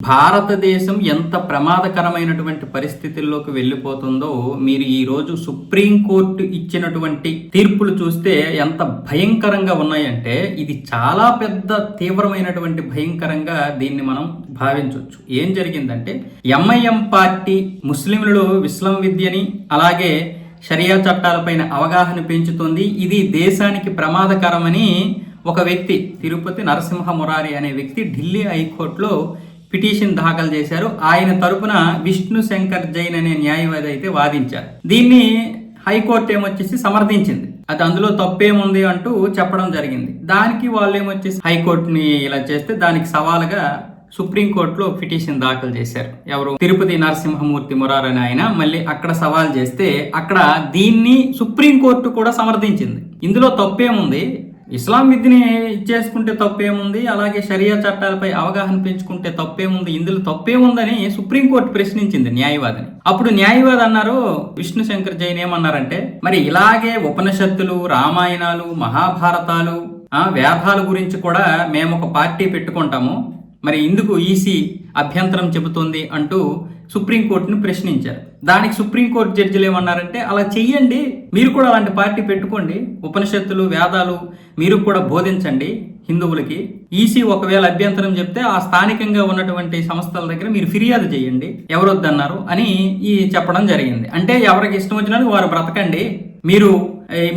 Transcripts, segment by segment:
భారతదేశం ఎంత ప్రమాదకరమైనటువంటి పరిస్థితుల్లోకి వెళ్ళిపోతుందో మీరు ఈరోజు సుప్రీంకోర్టు ఇచ్చినటువంటి తీర్పులు చూస్తే ఎంత భయంకరంగా ఉన్నాయంటే ఇది చాలా పెద్ద తీవ్రమైనటువంటి భయంకరంగా దీన్ని మనం భావించవచ్చు ఏం జరిగిందంటే ఎంఐఎం పార్టీ ముస్లింలలో విస్లం విద్యని అలాగే షరియా చట్టాలపైన అవగాహన పెంచుతుంది. ఇది దేశానికి ప్రమాదకరమని ఒక వ్యక్తి తిరుపతి నరసింహ మురారి అనే వ్యక్తి ఢిల్లీ హైకోర్టులో పిటిషన్ దాఖలు చేశారు. ఆయన తరపున విష్ణు శంకర్ జైన్ అనే న్యాయవాది అయితే వాదించారు. దీన్ని హైకోర్టు ఏమొచ్చేసి సమర్థించింది. అది అందులో తప్పేముంది అంటూ చెప్పడం జరిగింది. దానికి వాళ్ళు ఏమొచ్చేసి హైకోర్టుని ఇలా చేస్తే దానికి సవాలుగా సుప్రీంకోర్టులో పిటిషన్ దాఖలు చేశారు. ఎవరు? తిరుపతి నరసింహమూర్తి మురారని ఆయన మళ్ళీ అక్కడ సవాల్ చేస్తే అక్కడ దీన్ని సుప్రీంకోర్టు కూడా సమర్థించింది. ఇందులో తప్పేముంది? ఇస్లాం విద్యని ఇచ్చేసుకుంటే తప్పేముంది? అలాగే షరియా చట్టాలపై అవగాహన పెంచుకుంటే తప్పేముంది? ఇందులో తప్పేముందని సుప్రీంకోర్టు ప్రశ్నించింది న్యాయవాదిని. అప్పుడు న్యాయవాది అన్నారు విష్ణు శంకర్ జైన్ ఏమన్నారంటే మరి ఇలాగే ఉపనిషత్తులు రామాయణాలు మహాభారతాలు వేదాల గురించి కూడా మేము ఒక పార్టీ పెట్టుకుంటాము. మరి ఇందుకు ఈసీ అభ్యంతరం చెబుతోంది అంటూ సుప్రీంకోర్టును ప్రశ్నించారు. దానికి సుప్రీంకోర్టు జడ్జిలు ఏమన్నారంటే అలా చెయ్యండి మీరు కూడా అలాంటి పార్టీ పెట్టుకోండి ఉపనిషత్తులు వేదాలు మీరు కూడా బోధించండి హిందువులకి. ఈసీ ఒకవేళ అభ్యంతరం చెప్తే ఆ స్థానికంగా ఉన్నటువంటి సంస్థల దగ్గర మీరు ఫిర్యాదు చేయండి ఎవరొద్దన్నారు అని ఈ చెప్పడం జరిగింది. అంటే ఎవరికి ఇష్టం వచ్చినట్టు వారు బ్రతకండి. మీరు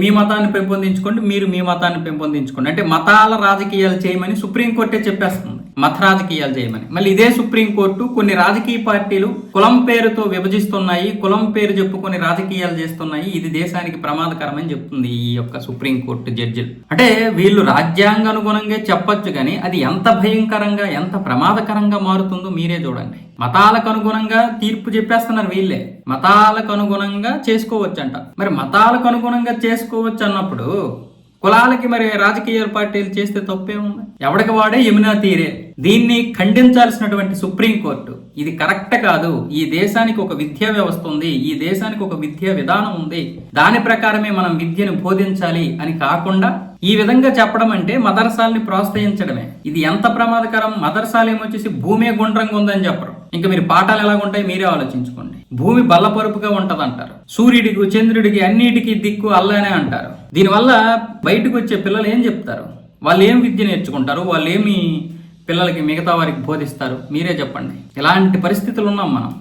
మీ మతాన్ని పెంపొందించుకోండి మీరు మీ మతాన్ని పెంపొందించుకోండి. అంటే మతాల రాజకీయాలు చేయమని సుప్రీంకోర్టే చెప్పేస్తుంది. మత రాజకీయాలు చేయమని. మళ్ళీ ఇదే సుప్రీంకోర్టు కొన్ని రాజకీయ పార్టీలు కులం పేరుతో విభజిస్తున్నాయి కులం పేరు చెప్పుకొని రాజకీయాలు చేస్తున్నాయి ఇది దేశానికి ప్రమాదకరమని చెప్తుంది ఈ యొక్క సుప్రీంకోర్టు జడ్జిలు. అంటే వీళ్ళు రాజ్యాంగ అనుగుణంగా చెప్పొచ్చు కానీ అది ఎంత భయంకరంగా ఎంత ప్రమాదకరంగా మారుతుందో మీరే చూడండి. మతాలకు అనుగుణంగా తీర్పు చెప్పేస్తున్నారు వీళ్ళే. మతాలకు అనుగుణంగా చేసుకోవచ్చంట. మరి మతాలకు అనుగుణంగా చేసుకోవచ్చు అన్నప్పుడు కులాలకి మరి రాజకీయ పార్టీలు చేస్తే తప్పేముంది? ఎవడికి వాడే? యమునా తీరే. దీన్ని ఖండించాల్సినటువంటి సుప్రీంకోర్టు ఇది కరెక్ట్ కాదు. ఈ దేశానికి ఒక విద్యా వ్యవస్థ ఉంది. ఈ దేశానికి ఒక విద్యా విధానం ఉంది. దాని ప్రకారమే మనం విద్యను బోధించాలి అని కాకుండా ఈ విధంగా చెప్పడం అంటే మదర్సాల్ని ప్రోత్సహించడమే. ఇది ఎంత ప్రమాదకరం? మదర్సాలు ఏమొచ్చేసి భూమే గుండ్రంగా ఉందని చెప్పరు. ఇంకా మీరు పాఠాలు ఎలాగుంటాయి? మీరే ఆలోచించుకోండి. భూమి బల్లపరుపుగా ఉంటది అంటారు సూర్యుడికి చంద్రుడికి అన్నిటికీ దిక్కు అల్లనే అంటారు. దీనివల్ల బయటకు వచ్చే పిల్లలు ఏం చెప్తారు? వాళ్ళు ఏం విద్య నేర్చుకుంటారు? వాళ్ళు ఏమి పిల్లలకి మిగతా వారికి బోధిస్తారు? మీరే చెప్పండి. ఇలాంటి పరిస్థితులు ఉన్నాం మనం.